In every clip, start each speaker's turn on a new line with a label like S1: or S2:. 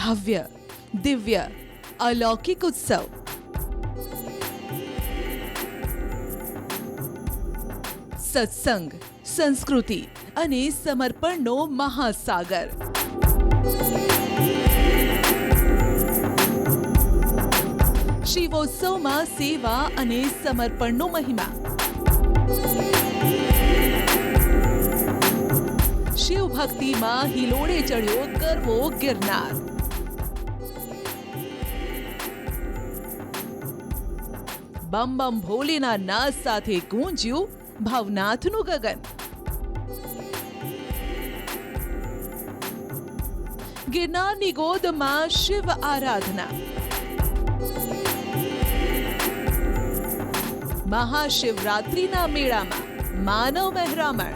S1: ભવ્ય, દિવ્ય, અલૌકિક ઉત્સવ. સત્સંગ, સંસ્કૃતિ અને સમર્પણનો મહાસાગર. શિવોત્સવમાં સેવા અને સમર્પણનો મહિમા. શિવ ભક્તિમાં હિલોડે ચડ્યો ગરવો ગિરનાર. બમ બમ ભોલેના નાદ સાથે ગૂંજ્યું ભવનાથનું ગગન. ગિરનારની ગોદમાં શિવ આરાધના. મહાશિવરાત્રિના મેળામાં માનવ મહેરામણ.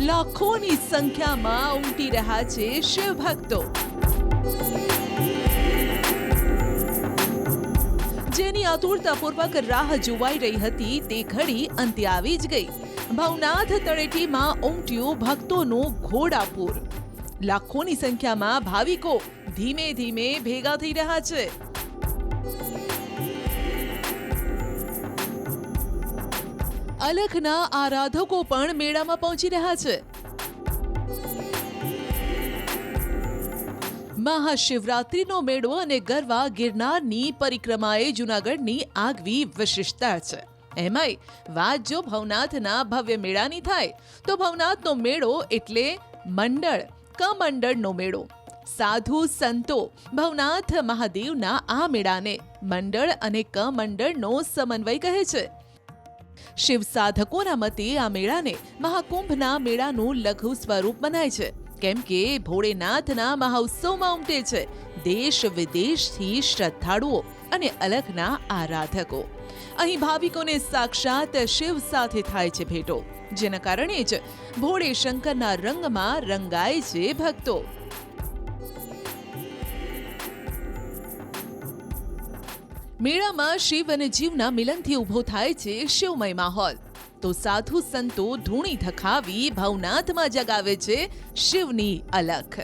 S1: લાખોની સંખ્યામાં ઉમટી રહ્યા છે શિવ ભક્તો આતુરતાપૂર્વક રાહ જોવાઈ રહી હતી, તે ઘડી અંતે આવી જ ગઈ. ભવનાથ તળેટીમાં ઉમટ્યું ભક્તોનું ઘોડાપૂર. લાખોની સંખ્યામાં ભાવિકો ધીમે ધીમે ભેગા થઈ રહ્યા છે. અલખના આરાધકો પણ મેળામાં પહોંચી રહ્યા છે. મહાશિવરાત્રિનો મેળો અને ગરવા ગિરનારની પરિક્રમાએ જૂનાગઢની આગવી વિશિષ્ટતા છે. એમાંય વાત જો ભવનાથના ભવ્ય મેળાની થાય, તો ભવનાથનો મેળો એટલે મંડળ, કમંડળનો મેળો. સાધુ સંતો ભવનાથ મહાદેવના આ મેળાને મંડળ અને કમંડળનો સમન્વય કહે છે. શિવ સાધકોના મતે આ મેળાને મહાકુંભના મેળાનું લઘુ સ્વરૂપ મનાય છે. કેમ કે ભોળેનાથના મહોત્સવમાં ઉમટે છે. દેશ વિદેશથી શ્રદ્ધાળુઓ અને અલગના આરાધકો. અહીં ભાવિકોને સાક્ષાત શિવ સાથે થાય છે ભેટો, જેના કારણે જ ભોળે શંકરના રંગમાં રંગાય છે ભક્તો. મેળામાં શિવ અને જીવના મિલનથી ઊભો થાય છે શિવમય માહોલ. તો સાધુ સંતો ધૂણી ધખાવી ભવનાથમાં જગાવે છે શિવની અલખ.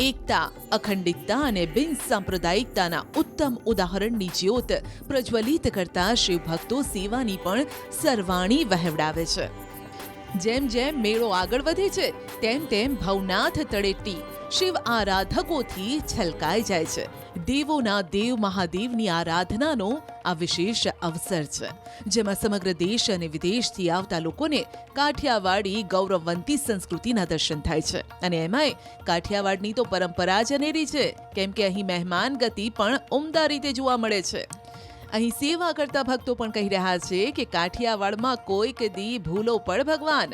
S1: એકતા, અખંડિતતા અને બિન સાંપ્રદાયિકતાના ઉત્તમ ઉદાહરણની જ્યોત પ્રજ્વલિત કરતા શિવ ભક્તો સેવાની પણ સરવાણી વહેવડાવે છે. જેમ જેમ મેળો આગળ વધે છે, તેમ તેમ ભવનાથ તળેટી શિવ આરાધકોથી છલકાઈ જાય છે. દેવોના દેવ મહાદેવની આરાધનાનો આ વિશેષ અવસર છે. જેમાં સમગ્ર દેશ અને વિદેશથી આવતા લોકોને કાઠિયાવાડી ગૌરવવંતી સંસ્કૃતિના દર્શન થાય છે. અને એમાંય કાઠિયાવાડની તો પરંપરા જ અનેરી છે. કેમ કે અહીં મહેમાન ગતિ પણ ઉમદા રીતે જોવા મળે છે. અહીં સેવા કરતા ભક્તો પણ કહી રહ્યા છે કે કાઠિયાવાડમાં કોઈક દી ભૂલો પણ ભગવાન.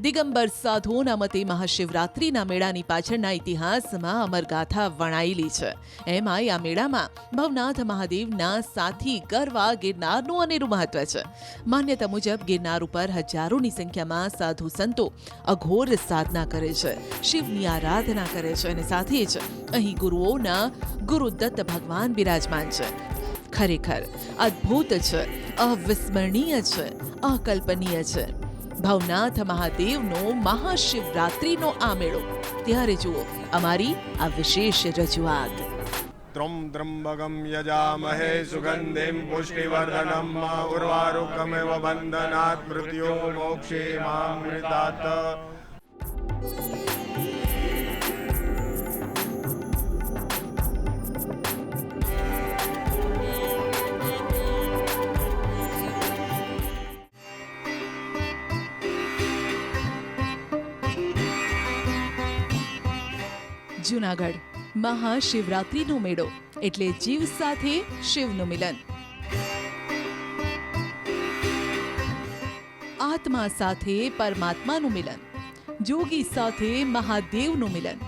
S1: દિગંબર સાધુઓના મતે મહાશિવરાત્રિના મેળાની પાછળના ઇતિહાસમાં અમરગાથા વણાયેલી છે. એમાંય આ મેળામાં ભવનાથ મહાદેવના સાથી ગરવા, ગિરનારનું અનેરું મહત્વ છે. માન્યતા મુજબ ગિરનાર ઉપર હજારોની સંખ્યામાં સાધુ સંતો અઘોર સાધના કરે છે, શિવની આરાધના કરે છે અને સાથે જ અહીં ગુરુઓના ગુરુદત્ત ભગવાન બિરાજમાન છે. ખરેખર અદ્ભુત છે, અવિસ્મરણીય છે, અકલ્પનીય છે. ભવનાથ મહાદેવનો મહાશિવરાત્રિનો આ મેળો. ત્યારે જુઓ, અમારી આ વિશેષ રજૂઆત.
S2: ત્રમ ત્રંબગમ યજામહે સુગંધિમ પુષ્ટિવર્ધનમ ઉર્વારુકમેવ બંધનાत् મૃત્યો મોક્ષે મામૃતાત
S1: જુનાગઢ. મહાશિવરાત્રિનો મેળો એટલે જીવ સાથે શિવનું મિલન. આત્મા સાથે પરમાત્માનું મિલન. જોગી સાથે મહાદેવનું મિલન.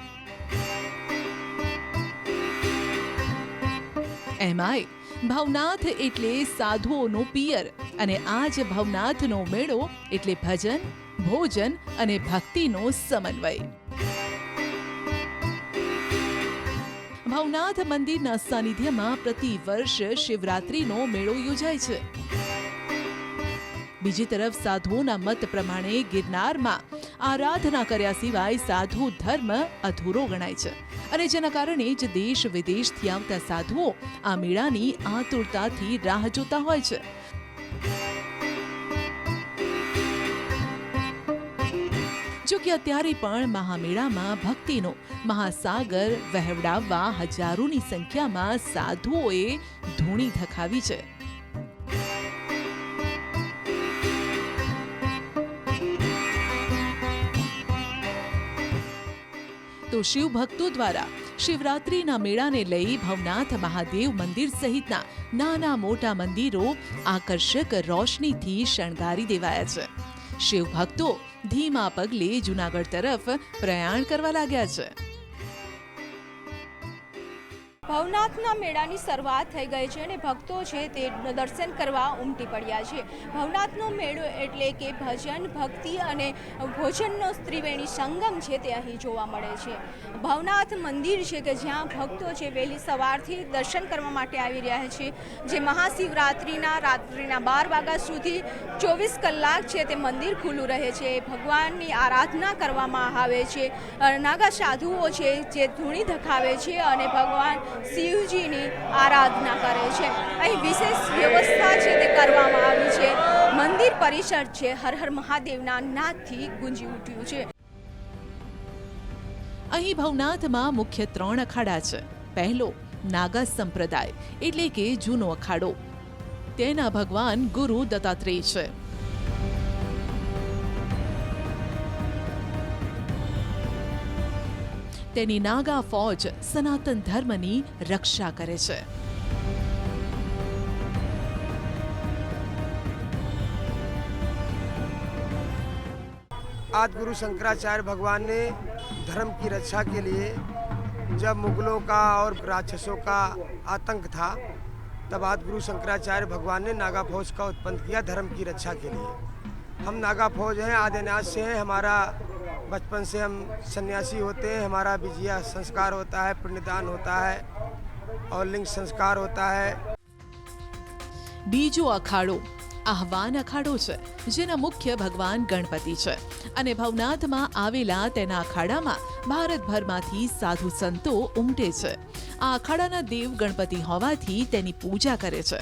S1: એમાંય ભવનાથ એટલે સાધુઓનું પિયર અને આજ ભવનાથનો મેળો એટલે ભજન, ભોજન અને ભક્તિનો સમન્વય. ભવનાથ મંદિરના સાનિધ્યમાં પ્રતિ વર્ષ શિવરાત્રીનો મેળો યોજાય છે. બીજી તરફ સાધુઓના મત પ્રમાણે ગિરનારમાં આરાધના કર્યા સિવાય સાધુ ધર્મ અધૂરો ગણાય છે અને જેના કારણે જ દેશ વિદેશથી આવતા સાધુઓ આ મેળાની આતુરતાથી રાહ જોતા હોય છે. જો કે અત્યારે પણ મહામેળામાં ભક્તિનો મહાસાગર વહેવડાવવા હજારોની સંખ્યામાં સાધુઓએ ધૂણી ધખાવી છે. તો શિવ ભક્તો દ્વારા શિવરાત્રિના મેળાને લઈ ભવનાથ મહાદેવ મંદિર સહિતના નાના મોટા મંદિરો આકર્ષક રોશનીથી શણગારી દેવાયા છે. શિવ ભક્તો ધીમા પગલે જૂનાગઢ તરફ પ્રયાણ કરવા લાગ્યા છે.
S3: ભવનાથના મેળાની શરૂઆત થઈ ગઈ છે અને ભક્તો છે તે દર્શન કરવા ઉમટી પડ્યા છે. ભવનાથનો મેળો એટલે કે ભજન, ભક્તિ અને ભોજનનો ત્રિવેણી સંગમ છે તે અહીં જોવા મળે છે. ભવનાથ મંદિર છે કે જ્યાં ભક્તો છે વહેલી સવારથી દર્શન કરવા માટે આવી રહ્યા છે. જે મહાશિવરાત્રિના રાત્રિના બાર વાગ્યા સુધી ચોવીસ કલાક છે તે મંદિર ખુલ્લું રહે છે. ભગવાનની આરાધના કરવામાં આવે છે. નાગા સાધુઓ છે જે ધૂણી ધખાવે છે અને ભગવાન શિવજીની આરાધના કરે છે. અહીં વિશેષ વ્યવસ્થા છે તે કરવામાં આવી છે. મંદિર પરિસર છે. હર હર મહાદેવના નાદથી ગુંજી ઉઠ્યું છે.
S1: અહીં ભવનાથમાં મુખ્ય ત્રણ અખાડા છે. પહેલો, નાગા સંપ્રદાય, એટલે કે જૂનો અખાડો. તેના ભગવાન ગુરુ દત્તાત્રેય છે. તેની નાગા ફૌજ સનાતન ધર્મની રક્ષા કરે છે
S4: आज गुरु शंकराचार्य भगवान ने धर्म की रक्षा के लिए जब मुगलों का और राक्षसों का आतंक था तब आज गुरु शंकराचार्य भगवान ने नागा फौज का उत्पन्न किया धर्म की रक्षा के लिए हम नागा फौज हैं आदिनाथ से हैं हमारा बचपन से हम सन्यासी होते हैं हमारा विजया संस्कार होता है पुण्यदान होता है और लिंग संस्कार होता है
S1: બીજો અખાડો આહવાન અખાડો છે જેના મુખ્ય ભગવાન ગણપતિ છે અને ભવનાથમાં આવેલા તેના અખાડામાં ભારતભરમાંથી સાધુ સંતો ઉમટે છે આ અખાડાના દેવ ગણપતિ હોવાથી તેની પૂજા કરે છે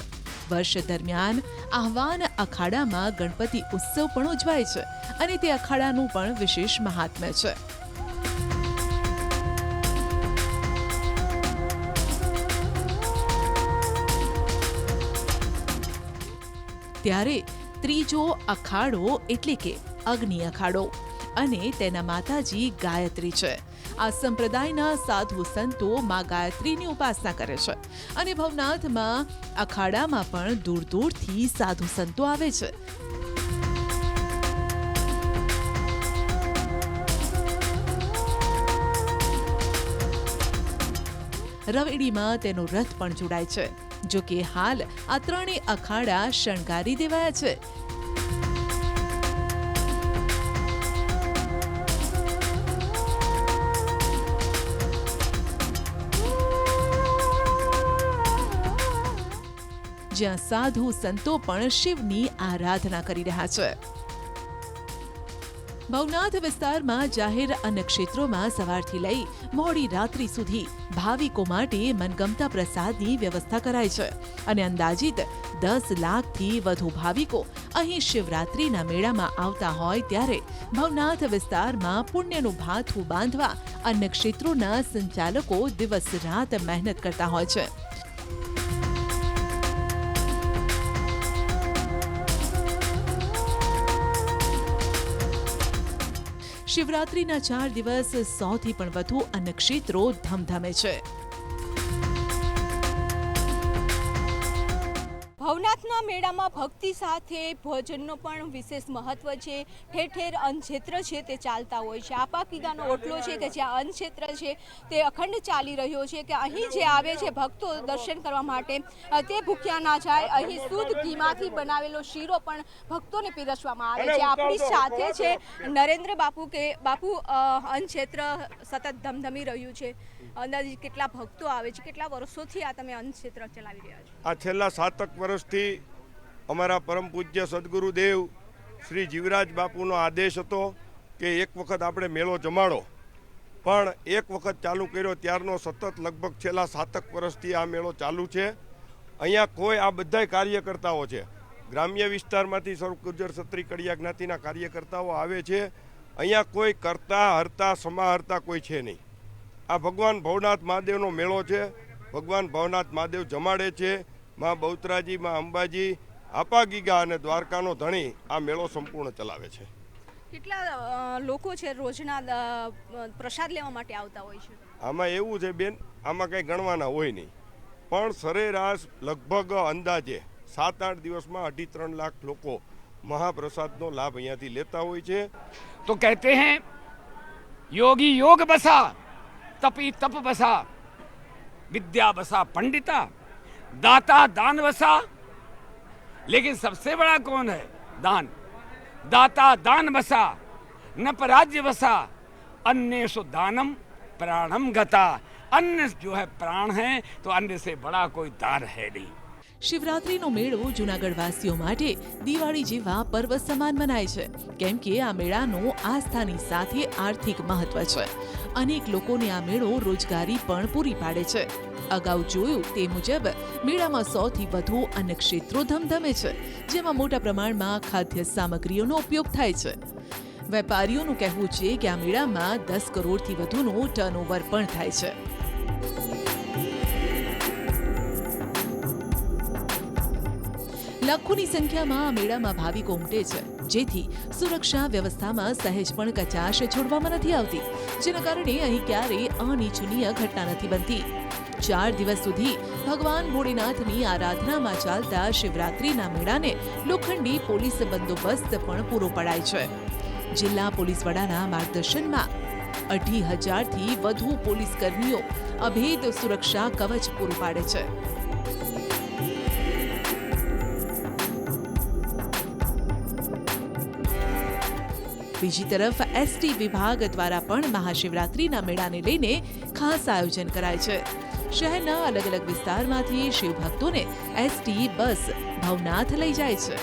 S1: વર્ષ દરમિયાન આહવાન અખાડામાં ગણપતિ ઉત્સવ પણ ઉજવાય છે અને તે અખાડાનું પણ વિશેષ મહાત્મ્ય છે. ત્યારે ત્રીજો અખાડો એટલે કે અગ્નિ અખાડો અને તેના માતાજી ગાયત્રી છે. આ સંપ્રદાયના સાધુ સંતો માં ગાયત્રીની ઉપાસના કરે છે. અને ભવનાથમાં અખાડામાં પણ દૂર દૂરથી સાધુ સંતો આવે છે. રવેડીમાં તેનો રથ પણ જોડાય છે. જો કે હાલ આ ત્રણેય અખાડા શણગારી દેવાયા છે. જ્યાં સાધુ સંતો પણ શિવની આરાધના કરી રહ્યા છે. ભવનાથ વિસ્તારમાં જાહેર અન્ન ક્ષેત્રોમાં સવારથી લઈ મોડી રાત્રિ સુધી ભાવિકો માટે મનગમતા પ્રસાદની વ્યવસ્થા કરાઈ છે અને અંદાજિત દસ લાખથી વધુ ભાવિકો અહીં શિવરાત્રિના મેળામાં આવતા હોય ત્યારે ભવનાથ વિસ્તારમાં પુણ્યનું ભાથું બાંધવા અન્ન ક્ષેત્રોના સંચાલકો દિવસ રાત મહેનત કરતા હોય છે. શિવરાત્રિના ચાર દિવસ સૌથી પણ વધુ અન્નક્ષેત્રો ધમધમે છે.
S3: ભવનાથના મેળામાં ભક્તિ સાથે ભોજનનો પણ વિશેષ મહત્વ છે. ઠેર ઠેર અન્નક્ષેત્ર છે તે ચાલતા હોય છે. આપા કીગાનો ઓટલો છે કે જ્યાં અન્નક્ષેત્ર છે તે અખંડ ચાલી રહ્યો છે કે અહીં જે આવે છે ભક્તો દર્શન કરવા માટે તે ભૂખ્યા ના જાય. અહીં શુદ્ધ ઘીમાંથી બનાવેલો શીરો પણ ભક્તોને પીરસવામાં આવે છે. આપણી સાથે છે નરેન્દ્ર બાપુ કે બાપુ અન્નક્ષેત્ર સતત ધમધમી રહ્યું છે. અંદાજે કેટલા ભક્તો આવે છે, કેટલા વર્ષોથી આ તમે અન્નક્ષેત્ર ચલાવી રહ્યા છો?
S2: આ છેલ્લા સાતક વર્ષથી અમારા પરમ પૂજ્ય સદગુરુદેવ શ્રી જીવરાજ બાપુનો આદેશ હતો કે એક વખત આપણે મેળો જમાડો. પણ એક વખત ચાલુ કર્યો, ત્યારનો સતત લગભગ છેલ્લા સાતક વર્ષથી આ મેળો ચાલુ છે. અહીંયા કોઈ આ બધાય કાર્યકર્તાઓ છે. ગ્રામ્ય વિસ્તારમાંથી સર્વ ગુર્જર સત્રી કડિયા જ્ઞાતિના કાર્યકર્તાઓ આવે છે. અહીંયા કોઈ કરતા હરતા, સમાહરતા કોઈ છે નહીં. આ ભગવાન ભવનાથ મહાદેવનો મેળો છે. ભગવાન ભવનાથ મહાદેવ જમાડે છે. માં બહુતરાજી માં અંબાજી આપાગીગા અને દ્વારકાનો ધણી આ મેળો સંપૂર્ણ ચલાવે છે.
S3: કેટલા લોકો છે રોજના પ્રસાદ લેવા માટે આવતા હોય છે?
S2: આમાં એવું છે બેન આમાં કંઈ ગણવાના હોય નહીં. પણ સરેરાશ લગભગ અંદાજે સાત આઠ દિવસમાં અઢી ત્રણ લાખ લોકો મહાપ્રસાદનો લાભ અહીંયાથી લેતા હોય છે.
S5: તો કહેતે હૈ યોગી યોગ બસા. तपी तप बसा विद्या बसा पंडिता, दाता दान बसा लेकिन सबसे बड़ा कौन है? दान। दाता दान बसा न पराज्य बसा अन्य सो दानम प्राणम गता। अन्य जो है प्राण है तो अन्य से बड़ा कोई दान है नहीं।
S1: શિવરાત્રીનો મેળો જૂનાગઢવાસીઓ માટે દિવાળી જેવા પર્વ સમાન મનાય છે. કેમ કે આ મેળાનું આસ્થાની સાથે આર્થિક મહત્વ છે. અનેક લોકોને આ મેળો રોજગારી પણ પૂરી પાડે છે. અગાઉ જોયું તે મુજબ મેળામાં સૌથી વધુ અન્ય ક્ષેત્રો ધમધમે છે, જેમાં મોટા પ્રમાણમાં ખાદ્ય સામગ્રીઓનો ઉપયોગ થાય છે. વેપારીઓનું કહેવું છે કે આ મેળામાં દસ કરોડથી વધુનું ટર્નઓવર પણ થાય છે. લાખોની સંખ્યામાં આ મેળામાં ભાવિકો ઉમટે છે. જેથી સુરક્ષા વ્યવસ્થામાં સહેજ પણ કચાશ છોડવામાં નથી આવતી. જેના કારણે અહીં ક્યારેય અનિચ્છનીય ઘટના નથી બનતી. ચાર દિવસ સુધી ભગવાન ભોળેનાથની આરાધનામાં ચાલતા શિવરાત્રીના મેળાને લોખંડી પોલીસ બંદોબસ્ત પણ પૂરો પડાય છે. જિલ્લા પોલીસ વડાના માર્ગદર્શનમાં અઢી હજારથી વધુ પોલીસ કર્મીઓ અભેદ સુરક્ષા કવચ પૂરું પાડે છે. બીજી તરફ એસટી વિભાગ દ્વારા પણ મહાશિવરાત્રીના મેળાને લઈને ખાસ આયોજન કરાય છે. શહેરના અલગ અલગ વિસ્તારમાંથી શિવભક્તોને એસટી બસ ભવનાથ લઈ જાય છે.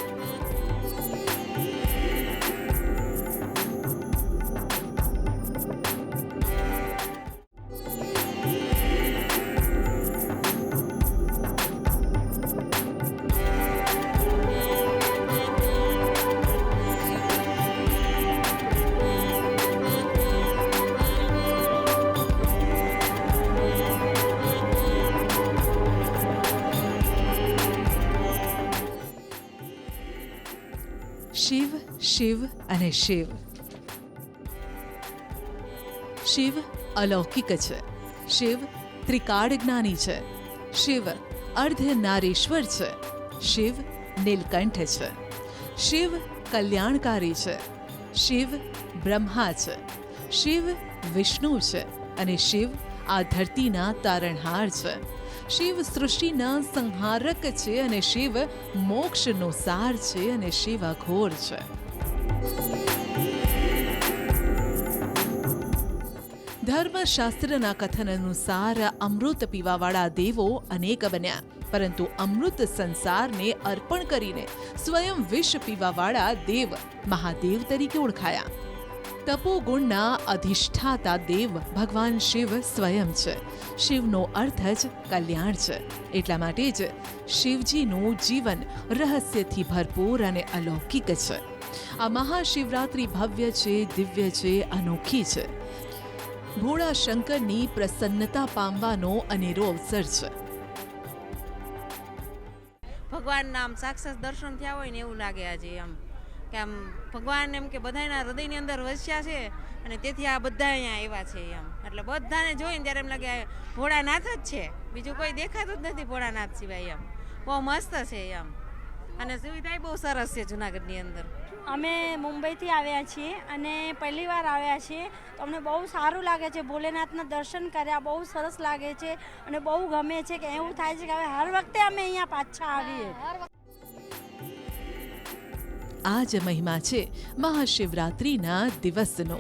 S1: શિવ અને શિવ શિવ અલૌકિક છે શિવ ત્રિકાળ જ્ઞાની છે શિવ અર્ધ નારીશ્વર છે શિવ નીલકંઠ છે શિવ કલ્યાણકારી છે શિવ બ્રહ્મા છે શિવ વિષ્ણુ છે અને શિવ આ ધરતીના તારણહાર છે શિવ સૃષ્ટિના સંહારક છે અને શિવ મોક્ષનો સાર છે અને શિવ અઘોર છે ધર્મશાસ્ત્રના કથન અનુસાર અમૃત પીવાવાળા દેવો અનેક બન્યા પરંતુ અમૃત સંસારને અર્પણ કરીને સ્વયં વિષ પીવાવાળા દેવ મહાદેવ તરીકે ઓળખાયા તપોગુણના અધિષ્ઠાતા દેવ ભગવાન શિવ સ્વયં છે શિવનો અર્થ જ કલ્યાણ છે એટલા માટે જ શિવજીનું જીવન રહસ્યથી ભરપૂર અને અલૌકિક છે આ મહાશિવરાત્રિ ભવ્ય છે, દિવ્ય છે, અનોખી છે. ભોળા શંકરની પ્રસન્નતા પામવાનો અનેરો અવસર છે.
S6: ભગવાનના નામ સાક્ષાત દર્શન થયા હોય ને એવું લાગે આજે આમ કે આમ ભગવાન એમ કે બધાના હૃદયની અંદર વસ્યા છે અને તેથી આ બધા અહીંયા આવ્યા છે એમ. એટલે બધાને જોઈને ત્યારે એમ લાગે ભોળાનાથ જ છે. બીજું કોઈ દેખાતું જ નથી ભોળાનાથ સિવાય એમ. બહુ મસ્ત છે એમ. અને સુવિધા બહુ સરસ છે જુનાગઢની અંદર.
S7: અમે મુંબઈથી આવ્યા છીએ અને પહેલી વાર આવ્યા છીએ. તો અમને બહુ સારું લાગે છે ભોલેનાથના દર્શન કર્યા બહુ સરસ લાગે છે અને બહુ ગમે છે કે એવું થાય છે કે હવે હર વખતે અમે અહીંયા પાછા આવીએ.
S1: આ જ મહિમા છે મહાશિવરાત્રિના દિવસનો.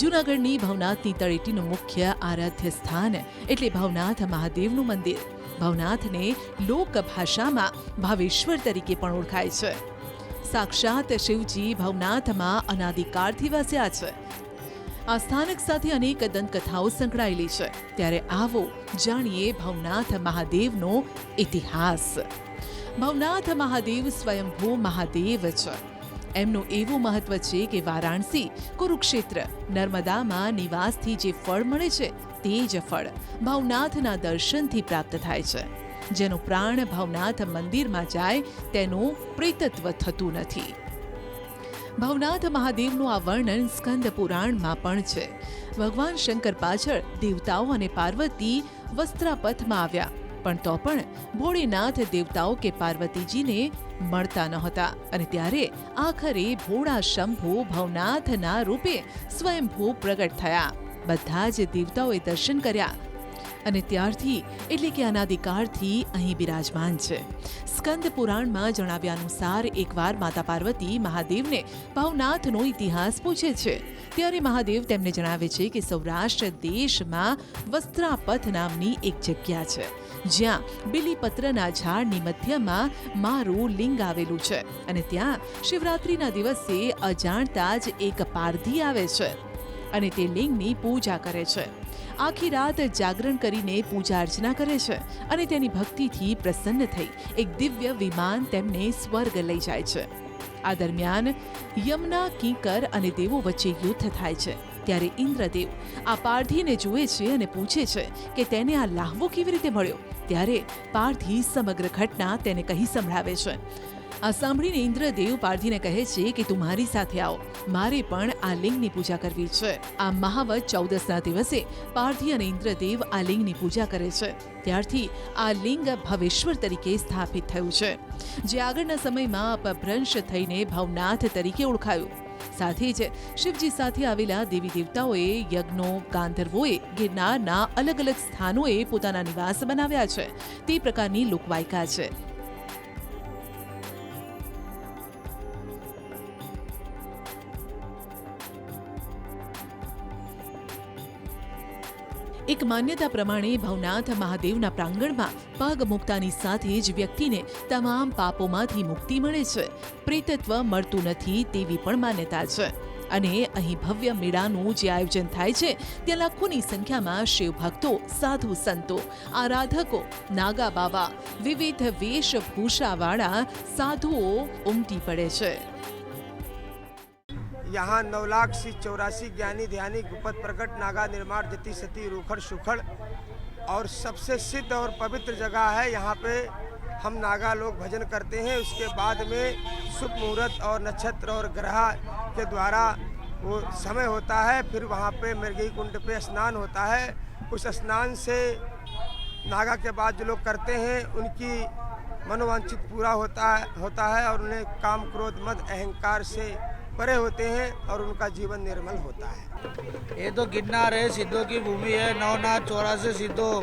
S1: જૂનાગઢની ભવનાથની તળેટીનું મુખ્ય આરાધ્ય સ્થાન એટલે ભવનાથ મહાદેવનું મંદિર. ભવનાથને લોક ભાષામાં ભાવેશ્વર તરીકે પણ ઓળખાય છે. સાક્ષાત શિવજી ભવનાથમાં અનાદિકાળથી વસ્યા છે. આ સ્થાનક સાથે અનેક દંતકથાઓ સંકળાયેલી છે. ત્યારે આવો જાણીએ ભવનાથ મહાદેવનો ઇતિહાસ. ભવનાથ મહાદેવ સ્વયંભૂ મહાદેવ છે. એમનું એવું મહત્વ છે કે વારાણસી, કુરુક્ષેત્ર, નર્મદામાં નિવાસથી જે ફળ મળે છે, તે જ ફળ ભવનાથના દર્શનથી પ્રાપ્ત થાય છે. જેનું પ્રાણ ભવનાથ મંદિરમાં જાય, તેનું પ્રેતત્વ થતું નથી. ભવનાથ મહાદેવનું આ વર્ણન સ્કંદ પુરાણમાં પણ છે. ભગવાન શંકર પાછળ દેવતાઓ અને પાર્વતી વસ્ત્રાપથમાં આવ્યા, પણ તો પણ ભોળેનાથ દેવતાઓ કે પાર્વતીજીને મળતા નહોતા અને ત્યારે આખરે ભોળા શંભુ ભવનાથના રૂપે સ્વયંભૂ પ્રગટ થયા. બધા જ દેવતાઓએ દર્શન કર્યા અને ત્યારથી એટલે કે અનાદિકાળથી અહીં બિરાજમાન છે. સ્કંદ પુરાણમાં જણાવ્યા અનુસાર એકવાર માતા પાર્વતી મહાદેવને ભવનાથનો ઇતિહાસ પૂછે છે. ત્યારે મહાદેવ તેમને જણાવે છે કે સૌરાષ્ટ્ર દેશમાં વસ્ત્રાપથ નામની એક જગ્યા છે, જ્યાં બિલીપત્રના ઝાડની મધ્યમાં મારું લિંગ આવેલું છે અને ત્યાં શિવરાત્રિના દિવસે અજાણતા જ એક પારધી આવે છે. અને તે લિંગની પૂજા કરે છે. આખી રાત જાગરણ કરીને પૂજા અર્ચના કરે છે અને તેની ભક્તિથી પ્રસન્ન થઈ એક દિવ્ય વિમાન તેમને સ્વર્ગ લઈ જાય છે. આ દરમિયાન યમના, કિંકર અને દેવો વચ્ચે યુદ્ધ થાય છે. ત્યારે ઇન્દ્રદેવ આ પારધીને જુએ છે અને પૂછે છે કે તેને આ લાહવો કેવી રીતે મળ્યો? ત્યારે પારધી સમગ્ર ઘટના તેને કહી સંભળાવે છે. આ સાંભળીને ઇન્દ્રદેવ પારધીને કહે છે કે તું મારી સાથે આવો. મારે પણ આ લિંગની પૂજા કરવી છે. આ મહાવત ચૌદસના દિવસે પારધી અને ઇન્દ્રદેવ આ લિંગની પૂજા કરે છે. ત્યારથી આ લિંગ ભવેશ્વર તરીકે સ્થાપિત થયું છે. જે આગળના સમયમાં અપભ્રંશ થઈને ભવનાથ તરીકે ઓળખાયું. સાથે જ શિવજી સાથે આવેલા દેવી દેવતાઓએ યજ્ઞો ગાંધર્વોએ ગિરનારના અલગ અલગ સ્થાનોએ પોતાના નિવાસ બનાવ્યા છે. તે પ્રકારની લોકવાયકા છે. માન્યતા પ્રમાણે ભવનાથ મહાદેવના પ્રાંગણમાં પગ મૂકતાની સાથે જ વ્યક્તિને તમામ પાપોમાંથી મુક્તિ મળે છે. પ્રેતત્વ મળતું નથી તેવી પણ માન્યતા છે. અને અહીં ભવ્ય મેળાનું જે આયોજન થાય છે, ત્યાં લાખોની સંખ્યામાં શિવ ભક્તો સાધુ સંતો, આરાધકો નાગા બાવા વિવિધ વેશભૂષાવાળા સાધુઓ ઉમટી પડે છે.
S4: यहाँ नौ लाख सी चौरासी ज्ञानी ध्यानी गुपत प्रकट नागा निर्माण जति सती रूखड़ सुखड़ और सबसे सिद्ध और पवित्र जगह है। यहाँ पे हम नागा लोग भजन करते हैं। उसके बाद में शुभ मुहूर्त और नक्षत्र और ग्रह के द्वारा वो समय होता है। फिर वहाँ पे मृगी कुंड पे स्नान होता है। उस स्नान से नागा के बाद जो लोग करते हैं, उनकी मनोवांछित पूरा होता है होता है और उन्हें काम क्रोध, मद, अहंकार से परे होते हैं और उनका जीवन निर्मल होता है।
S8: ये तो गिरनार है, सिद्धों की भूमि है, नवनाथ चौरासी सिद्धों।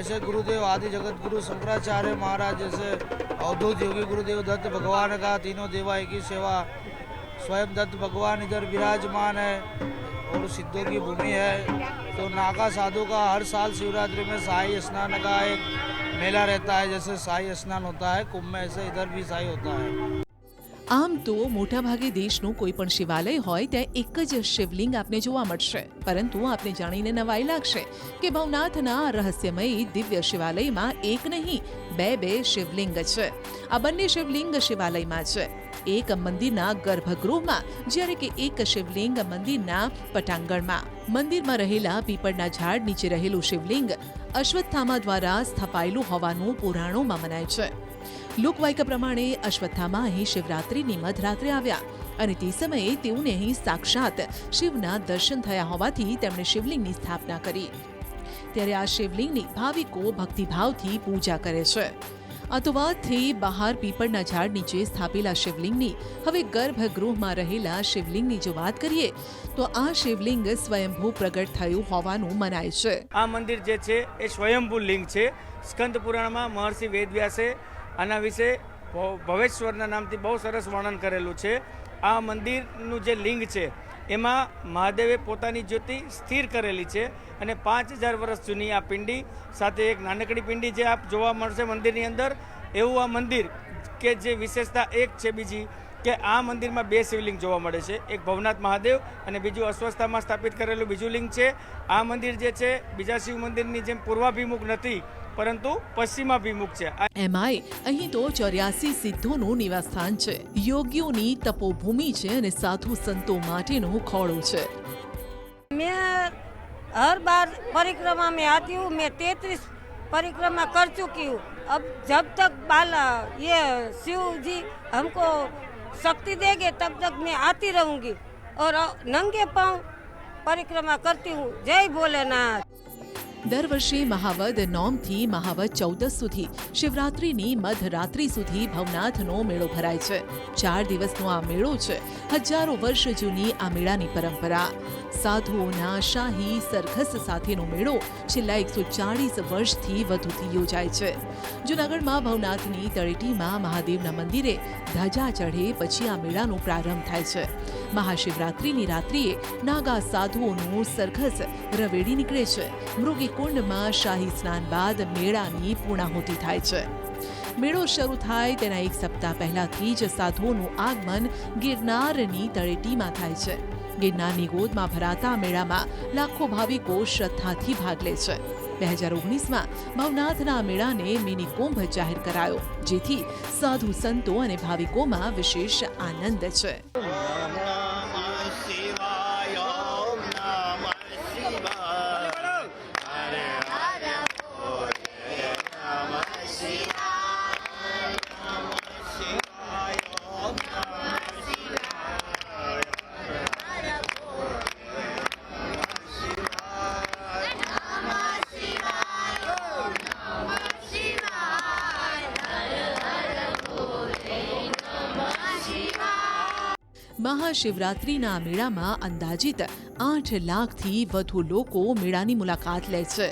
S8: ऐसे गुरुदेव, आदि जगत गुरु, शंकराचार्य महाराज जैसे अवधूत योगी गुरुदेव, दत्त भगवान का तीनों देवा ही सेवा। स्वयं दत्त भगवान इधर विराजमान है और सिद्धों की भूमि है। तो नागा साधु का हर साल शिवरात्रि में शाही स्नान का एक मेला रहता है, जैसे शाही स्नान होता है, कुंभ में ऐसे इधर भी शाही होता है।
S1: આમ તો મોટાભાગે દેશનું કોઈ પણ શિવાલય હોય ત્યાં એક જ શિવલિંગ આપને જોવા મળશે. પરંતુ આપને જાણીને નવાઈ લાગશે કે ભવનાથના રહસ્યમય દિવ્ય શિવાલયમાં એક નહીં, બે બે શિવલિંગ છે. આ બંને શિવલિંગ શિવાલયમાં છે. એક મંદિરના ગર્ભગૃહમાં, જ્યારે કે એક શિવલિંગ મંદિરના પટાંગણમાં. મંદિરમાં રહેલા પીપળના ઝાડ નીચે રહેલું શિવલિંગ અશ્વત્થામા દ્વારા સ્થપાયેલું હોવાનું પુરાણોમાં મનાય છે. લોકવાયકા પ્રમાણે અશ્વત્થામા અહીં શિવરાત્રિની મધરાત્રે આવ્યા અને તે સમયે તેઓને અહીં સાક્ષાત શિવના દર્શન થયા હોવાથી તેમણે શિવલિંગની સ્થાપના કરી. ત્યારે આ શિવલિંગની ભાવિકો ભક્તિભાવથી પૂજા કરે છે. થઈ બહાર પીપળના ઝાડ નીચે સ્થાપેલા શિવલિંગની, હવે ગર્ભગૃહમાં રહેલા શિવલિંગની જો વાત કરીએ, તો આ શિવલિંગ સ્વયંભૂ પ્રગટ થયું હોવાનું મનાય છે.
S9: આ મંદિર જે છે, એ સ્વયંભૂ લિંગ છે. સ્કંદ પુરાણમાં મહર્ષિ વેદવ્યાસે આના વિશે ભવ- ભવેશ્વરના નામથી બહુ સરસ વર્ણન કરેલું છે. આ મંદિરનું જે લિંગ છે, એમાં મહાદેવે પોતાની જ્યોતિ સ્થિર કરેલી છે અને પાંચ હજાર વર્ષ જૂની આ પિંડી, સાથે એક નાનકડી પિંડી જે આપ જોવા મળશે મંદિરની અંદર, એવું આ મંદિર કે જે વિશેષતા એક છે બીજી કે આ મંદિરમાં બે શિવલિંગ જોવા મળે છે. એક ભવનાથ મહાદેવ અને બીજું અસ્વસ્થામાં સ્થાપિત કરેલું બીજું લિંગ છે. આ મંદિર જે છે, બીજા શિવ મંદિરની જેમ પૂર્વાભિમુખ નથી પરંતુ પશ્ચિમાભિમુખ છે આ
S1: એમાંય અહીં તો ચોર્યાસી સિદ્ધોનું નિવાસસ્થાન છે યોગીઓની તપોભૂમિ છે અને સાધુ સંતો માટેનો ખોળો છે
S7: मैं हर बार परिक्रमा में आती हूँ मैं तैतीस परिक्रमा कर चुकी हूँ अब जब तक बाला ये शिव जी हमको शक्ति देंगे तब तक मैं आती रहूँगी और नंगे पाँव परिक्रमा करती हूँ जय भोलेनाथ
S1: દર વર્ષે મહાવદ નોમથી મહાવદ ચૌદસ સુધી શિવરાત્રિની મધરાત્રિ સુધી ભવનાથનો મેળો ભરાય છે. ચાર દિવસનો આ મેળો છે. હજારો વર્ષ જૂની આ મેળાની પરંપરા. સાધુઓના શાહી સરઘસ સાથેનો મેળો છેલ્લા એકસો ચાળીસ વર્ષથી વધુથી યોજાય છે. જૂનાગઢમાં ભવનાથની તળેટીમાં મહાદેવના મંદિરે ધજા ચઢે પછી આ મેળાનો પ્રારંભ થાય છે. મહાશિવરાત્રિની રાત્રિએ નાગા સાધુઓનું સરઘસ રવેડી નીકળે છે. મૃગીકુંડમાં શાહી સ્નાન બાદ મેળાની પૂર્ણાહુતિ થાય છે. મેળો શરૂ થાય તેના એક સપ્તાહ પહેલાથી જ સાધુઓનું આગમન ગિરનારની તળેટીમાં થાય છે. ગિરનારની ગોદમાં ભરાતા મેળામાં લાખો ભાવિકો શ્રદ્ધાથી ભાગ લે છે. બે હજાર ઓગણીસમાં ભવનાથના મેળાને મિની કુંભ જાહેર કરાયો, જેથી સાધુ સંતો અને ભાવિકોમાં વિશેષ આનંદ છે. મહાશિવરાત્રિના મેળામાં અંદાજિત આઠ લાખથી વધુ લોકો મેળાની મુલાકાત લે છે.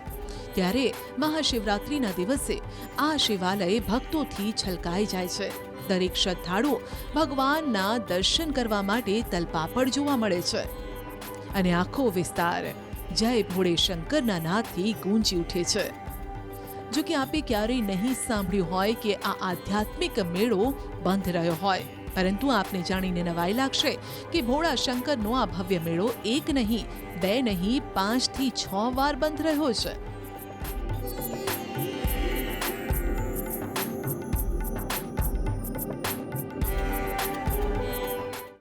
S1: ત્યારે મહાશિવરાત્રિના દિવસે આ શિવાલય ભક્તોથી છલકાઈ જાય છે. દરેક શ્રદ્ધાળુ ભગવાનના દર્શન કરવા માટે તલપાપડ જોવા મળે છે. અને આખો વિસ્તાર જય ભોળે શંકરના નાદથી ગૂંજી ઉઠે છે. જો કે આપે ક્યારેય નહીં સાંભળ્યું હોય કે આ આધ્યાત્મિક મેળો બંધ રહ્યો હોય. પરંતુ આપને જાણીને નવાઈ લાગશે કે ભોળા શંકરનો આ ભવ્ય મેળો એક નહીં, બે નહીં, પાંચથી છ વાર બંધ રહ્યો છે.